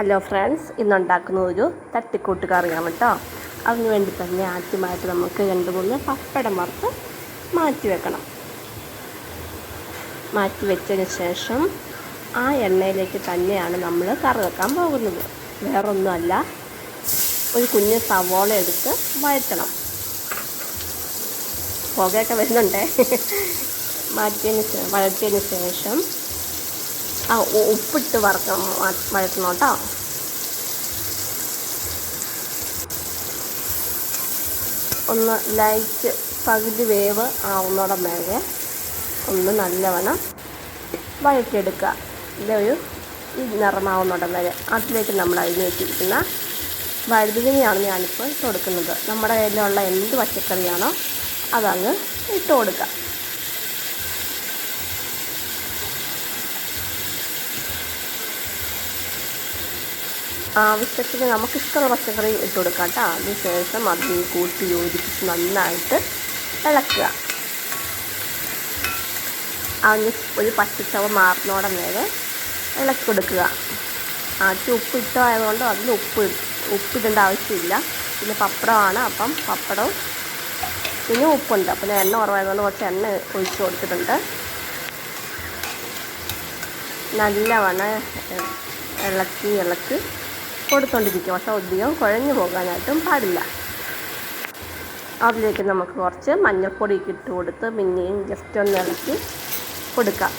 Hello friends ഇന്നുണ്ടാക്കുന്ന ഒരു തട്ടിക്കൂട്ട് കറിയാണ് കേട്ടോ. അതിന് വേണ്ടി തന്നെ ആദ്യമായിട്ട് നമുക്ക് രണ്ട് മൂന്ന് പപ്പടം വറുത്ത് മാറ്റി വെക്കണം. മാറ്റി വെച്ചതിന് ശേഷം ആ എണ്ണയിലേക്ക് തന്നെയാണ് നമ്മൾ കറി വെക്കാൻ പോകുന്നത്. വേറൊന്നുമല്ല ഒരു കുഞ്ഞ് സവോള എടുത്ത് വഴറ്റണം. പുകയൊക്കെ വരുന്നുണ്ടേ? മാറ്റിയതിന് വഴറ്റിയതിന് ശേഷം ആ ഉപ്പിട്ട് വറക്കണം വഴക്കണം കേട്ടോ. ഒന്ന് ലൈറ്റ് പകുതി വേവ് ആവുന്നോടം വരെ ഒന്ന് നല്ലവണ്ണം വഴറ്റിയെടുക്കുക. ഇതൊരു ഈ നിറമാവുന്നോടം വരെ അതിലേക്ക് നമ്മൾ അഴിഞ്ഞ് വെച്ചിരിക്കുന്ന വഴുതിനെയാണ് ഞാനിപ്പോൾ കൊടുക്കുന്നത് നമ്മുടെ കയ്യിലുള്ള എന്ത് പച്ചക്കറിയാണോ അതങ്ങ് ഇട്ട് കൊടുക്കുക. ആവശ്യത്തിന് നമുക്കിഷ്ടമുള്ള പച്ചക്കറി ഇട്ട് കൊടുക്കാം കേട്ടോ. അതിനുശേഷം ശേഷം അതിൽ കൂട്ടി യോജിപ്പിച്ച് നന്നായിട്ട് ഇളക്കുക. അതിന് ഒരു പച്ചച്ചവ മാറുന്നോടം വരെ ഇളക്കി കൊടുക്കുക. ആദ്യം ഉപ്പ് ഇട്ടതായതുകൊണ്ട് അതിൽ ഉപ്പ് ഉപ്പിടേണ്ട ആവശ്യമില്ല. പിന്നെ പപ്പടമാണ് അപ്പം പപ്പടവും പിന്നെ ഉപ്പുണ്ട്. അപ്പം എണ്ണ കുറവായതുകൊണ്ട് കുറച്ച് എണ്ണ ഒഴിച്ച് കൊടുത്തിട്ടുണ്ട്. നല്ലവണ്ണം ഇളക്കി ഇളക്കി കൊടുത്തോണ്ടിരിക്കും. പക്ഷെ അധികം കുഴഞ്ഞു പോകാനായിട്ടും പാടില്ല. അതിലേക്ക് നമുക്ക് കുറച്ച് മഞ്ഞൾപ്പൊടി ഇട്ട് കൊടുത്ത് പിന്നെയും ജസ്റ്റ് ഒന്ന് ഇളക്കി കൊടുക്കാം.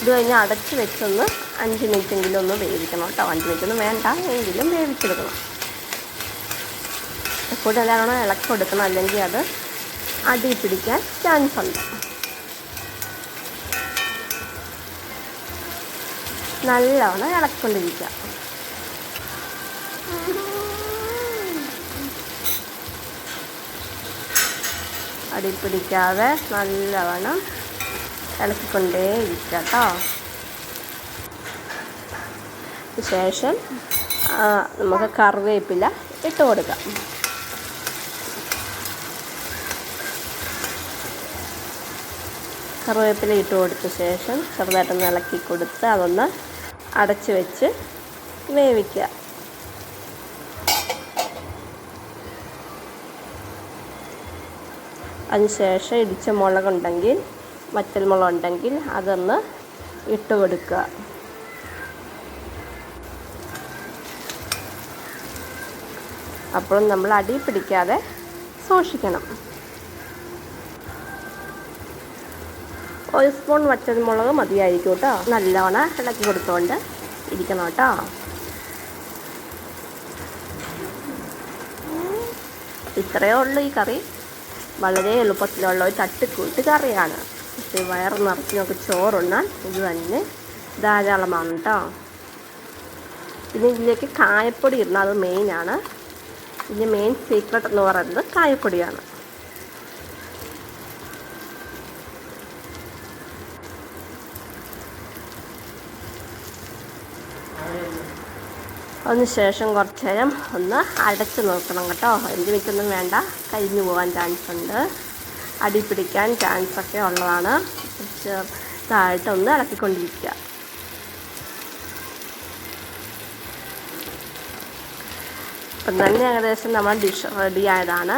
ഇത് കഴിഞ്ഞ് അടച്ച് വെച്ചൊന്ന് അഞ്ച് മിനിറ്റെങ്കിലും ഒന്ന് വേവിക്കണം കേട്ടോ. അഞ്ച് മിനിറ്റ് ഒന്നും വേണ്ട എങ്കിലും വേവിച്ചെടുക്കണം. എപ്പോഴും നല്ലോണം ഇളക്കി കൊടുക്കണം. അല്ലെങ്കിൽ അത് അടി പിടിക്കാൻ ചാൻസ് ഉണ്ട്. നല്ലവണ്ണം ഇളക്കിക്കൊണ്ടിരിക്കുക അടി പിടിക്കാതെ നല്ലവണ്ണം ഇളക്കിക്കൊണ്ടേ ഇരിക്കുക കേട്ടോ ശേഷം നമുക്ക് കറിവേപ്പില ഇട്ട് കൊടുക്കാം. കറിവേപ്പില ഇട്ട് കൊടുത്ത ശേഷം ചെറുതായിട്ടൊന്ന് ഇളക്കി കൊടുത്ത് അതൊന്ന് അടച്ച് വെച്ച് വേവിക്കുക. അതിനുശേഷം ഇടിച്ച മുളകുണ്ടെങ്കിൽ വറ്റൽ മുളക് ഉണ്ടെങ്കിൽ അതൊന്ന് ഇട്ട് കൊടുക്കുക. അപ്പോഴും നമ്മൾ അടി പിടിക്കാതെ സൂക്ഷിക്കണം. ഒരു സ്പൂൺ വറ്റൽമുളക് മതിയായിരിക്കും കേട്ടോ. നല്ലോണം ഇളക്കി കൊടുത്തുകൊണ്ട് ഇരിക്കണം കേട്ടോ. ഇത്രയേ ഉള്ളൂ ഈ കറി. വളരെ എളുപ്പത്തിലുള്ള ഒരു തട്ടിക്കൂട്ട് കറിയാണ്. പക്ഷേ വയറ് നിറച്ച് നമുക്ക് ചോറുണ്ണാൻ ഇത് തന്നെ ധാരാളമാണ് കേട്ടോ. പിന്നെ ഇതിലേക്ക് കായപ്പൊടി ഇടണം അത് മെയിനാണ് ഇതിന്റെ മെയിൻ സീക്രട്ട് എന്ന് പറയുന്നത് കായപ്പൊടിയാണ്. അതിനുശേഷം കുറച്ച് നേരം ഒന്ന് അടച്ച് നോക്കണം കേട്ടോ. എന്ത് വെച്ചൊന്നും വേണ്ട. കരിഞ്ഞു പോകാൻ ചാൻസ് ഉണ്ട്. അടി പിടിക്കാൻ ചാൻസ് ഒക്കെ ഉള്ളതാണ്. താഴ്ത്ത് ഒന്ന് ഇളക്കിക്കൊണ്ടിരിക്കുക. ഇപ്പം തന്നെ ഏകദേശം നമ്മൾ ഡിഷ് റെഡിയായതാണ്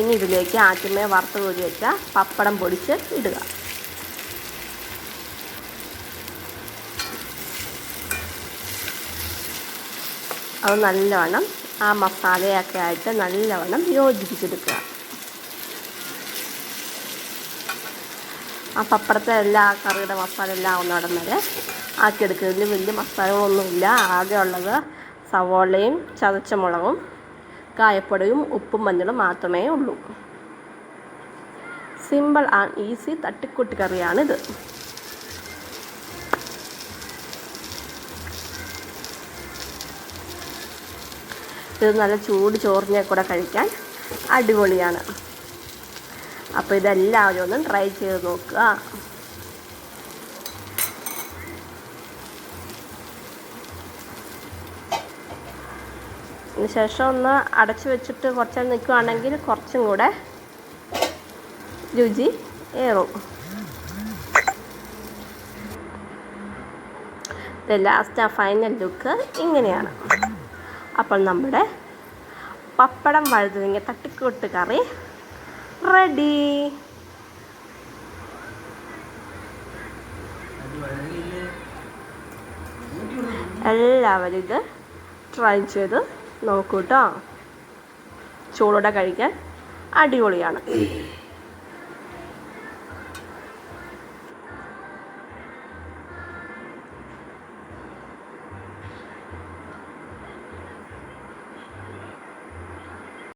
ഇനി ഇതിലേക്ക് ആദ്യമേ വറുത്ത് കോരി വെച്ച പപ്പടം പൊടിച്ച് ഇടുക. അത് നല്ലവണ്ണം ആ മസാലയൊക്കെ ആയിട്ട് നല്ലവണ്ണം യോജിപ്പിച്ചെടുക്കുക. ആ പപ്പടത്തെ എല്ലാ കറിയുടെ മസാല എല്ലാം ആവുന്നിടം വരെ ആക്കിയെടുക്കുക. ഇതിൽ വലിയ മസാലകളൊന്നുമില്ല. ആകെ ഉള്ളത് സവോളയും ചതച്ച മുളകും കായപ്പൊടിയും ഉപ്പും മഞ്ഞളും മാത്രമേ ഉള്ളൂ. സിമ്പിൾ ആൻഡ് ഈസി തട്ടിക്കൂട്ടി കറിയാണിത്. ഇത് നല്ല ചൂട് ചോറിനെ കൂടെ കഴിക്കാൻ അടിപൊളിയാണ്. അപ്പോൾ ഇതെല്ലാവരും ഒന്ന് ട്രൈ ചെയ്ത് നോക്കുക. ശേഷം ഒന്ന് അടച്ചു വെച്ചിട്ട് കുറച്ച് നിൽക്കുകയാണെങ്കിൽ കുറച്ചും കൂടെ രുചി ഏറും. ലാസ്റ്റ് ആ ഫൈനൽ ലുക്ക് ഇങ്ങനെയാണ്. അപ്പോൾ നമ്മുടെ പപ്പടം വഴുതനങ്ങ തട്ടിക്കൂട്ട് കറി റെഡി എല്ലാവരും ഇത് ട്രൈ ചെയ്ത് നോക്കൂട്ടോ ചൂടോടെ കഴിക്കാൻ അടിപൊളിയാണ്.